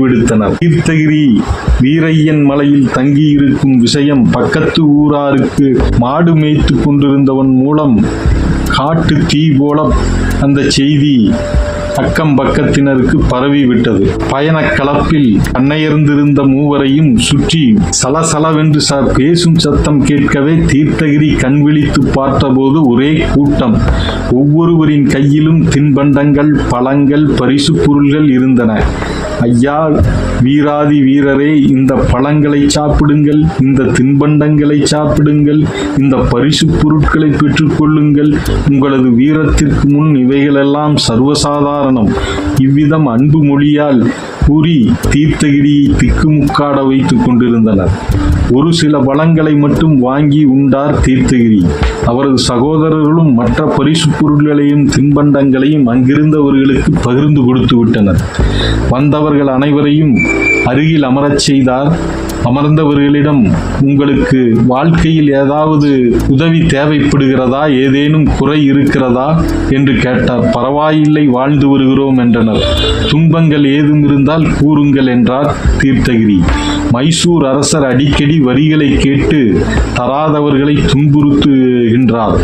விடுத்தனர். தீர்த்தகிரி வீரையன் மலையில் தங்கியிருக்கும் விஷயம் பக்கத்து ஊராருக்கு மாடு மேய்த்து கொண்டிருந்தவன் மூலம் காட்டு தீ போல அந்த செய்தி அக்கம் பக்கத்தினருக்கு பரவிவிட்டது. பயணக் கலப்பில் அன்னையர்ந்திருந்த மூவரையும் சுற்றி சலசலவென்று ச பேசும் சத்தம் கேட்கவே தீர்த்தகிரி கண்விழித்து பார்த்தபோது ஒரே கூட்டம். ஒவ்வொருவரின் கையிலும் தின்பண்டங்கள் பழங்கள் பரிசு பொருள்கள் இருந்தன. ஐயா வீராதி வீரரே இந்த பழங்களை சாப்பிடுங்கள் இந்த தின்பண்டங்களை சாப்பிடுங்கள் இந்த பரிசு பொருட்களை பெற்றுக்கொள்ளுங்கள். உங்களது வீரத்திற்கு முன் இவைகளெல்லாம் சர்வசாதாரணம். இவ்விதம் அன்பு மொழியால் கூறி தீர்த்தகிரியை திக்குமுக்காட வைத்துக் கொண்டிருந்தனர். ஒரு சில பழங்களை மட்டும் வாங்கி உண்டார் தீர்த்தகிரி. அவரது சகோதரர்களும் மற்ற பரிசு பொருட்களையும் தின்பண்டங்களையும் அங்கிருந்தவர்களுக்கு பகிர்ந்து கொடுத்து விட்டனர் வந்தவர்கள் அனைவரையும் அருகில் அமரச் செய்தார். அமர்ந்தவர்களிடம் உங்களுக்கு வாழ்க்கையில் ஏதாவது உதவி தேவைப்படுகிறதா? ஏதேனும் குறை இருக்கிறதா? என்று கேட்டார். பரவாயில்லை வாழ்ந்து வருகிறோம் என்றனர். துன்பங்கள் ஏதும் இருந்தால் கூறுங்கள் என்றார் தீர்த்தகிரி. மைசூர் அரசர் அடிக்கடி வரிகளை கேட்டு தராதவர்களை துன்புறுத்துகின்றார்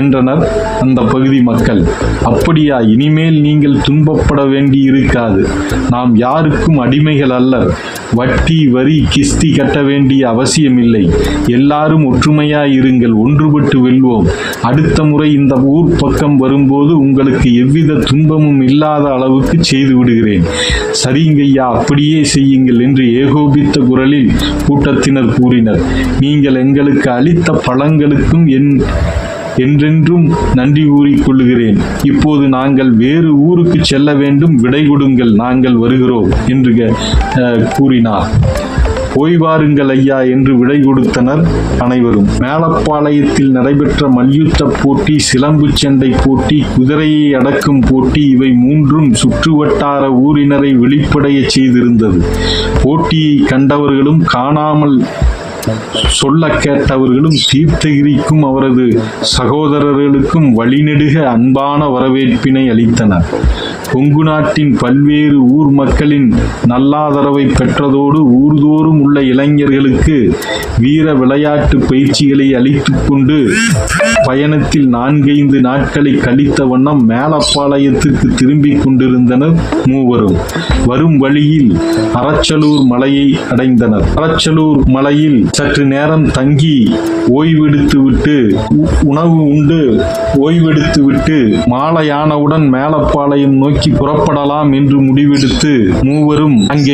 என்றனர் அந்த பகுதி மக்கள். அப்படியா இனிமேல் நீங்கள் துன்பப்பட வேண்டி இருக்காது நாம் யாருக்கும் அடிமைகள் அல்லர். வட்டி வரி கிஸ்தி கட்ட வேண்டிய அவசியமில்லை. எல்லாரும் ஒற்றுமையாய் இருங்கள் ஒன்றுபட்டு வெல்வோம். அடுத்த முறை இந்த ஊர் பக்கம் வரும்போது உங்களுக்கு எவ்வித துன்பமும் இல்லாத அளவுக்கு செய்து விடுகிறேன். சரிங்கய்யா அப்படியே செய்யுங்கள் என்று ஏகோபித்த குரலில் கூட்டத்தினர் கூறினர் நீங்கள் எங்களுக்கு அளித்த பழங்களுக்கும் என் என்றென்றும் நன்றி கூறிக்கொள்கிறேன் இப்போது நாங்கள் வேறு ஊருக்கு செல்ல வேண்டும் விடை கொடுங்கள் நாங்கள் வருகிறோம் என்று கூறினார். போய் வாருங்கள் ஐயா என்று விடை கொடுத்தனர் அனைவரும். மேலப்பாளையத்தில் நடைபெற்ற மல்யுத்த போட்டி சிலம்பு சண்டை போட்டி குதிரையை அடக்கும் போட்டி இவை மூன்றும் சுற்றுவட்டார ஊரினரை வெளிப்படையச் செய்திருந்தது. போட்டியை கண்டவர்களும் காணாமல் சொல்ல கேட்டவர்களும் தீர்த்தகிரிக்கும் அவரது சகோதரர்களுக்கும் வழிநெடுக அன்பான வரவேற்பினை அளித்தனர். கொங்கு நாட்டின் பல்வேறு ஊர் மக்களின் நல்லாதரவை பெற்றதோடு ஊர்தோறும் இளைஞர்களுக்கு வீர விளையாட்டு பயிற்சிகளை அளித்து கொண்டு பயணத்தில் நான்கைந்து நாட்களை கழித்த வண்ணம் மேலப்பாளையத்திற்கு திரும்பிக் கொண்டிருந்தனர் மூவரும். வரும் வழியில் அரச்சலூர் மலையை அடைந்தனர். அரச்சலூர் மலையில் சற்று நேரம் தங்கி ஓய்வெடுத்துவிட்டு உணவு உண்டு. ஓய்வெடுத்துவிட்டு மாலையானவுடன் மேலப்பாளையம் நோக்கி புறப்படலாம் என்று முடிவெடுத்து மூவரும் அங்கே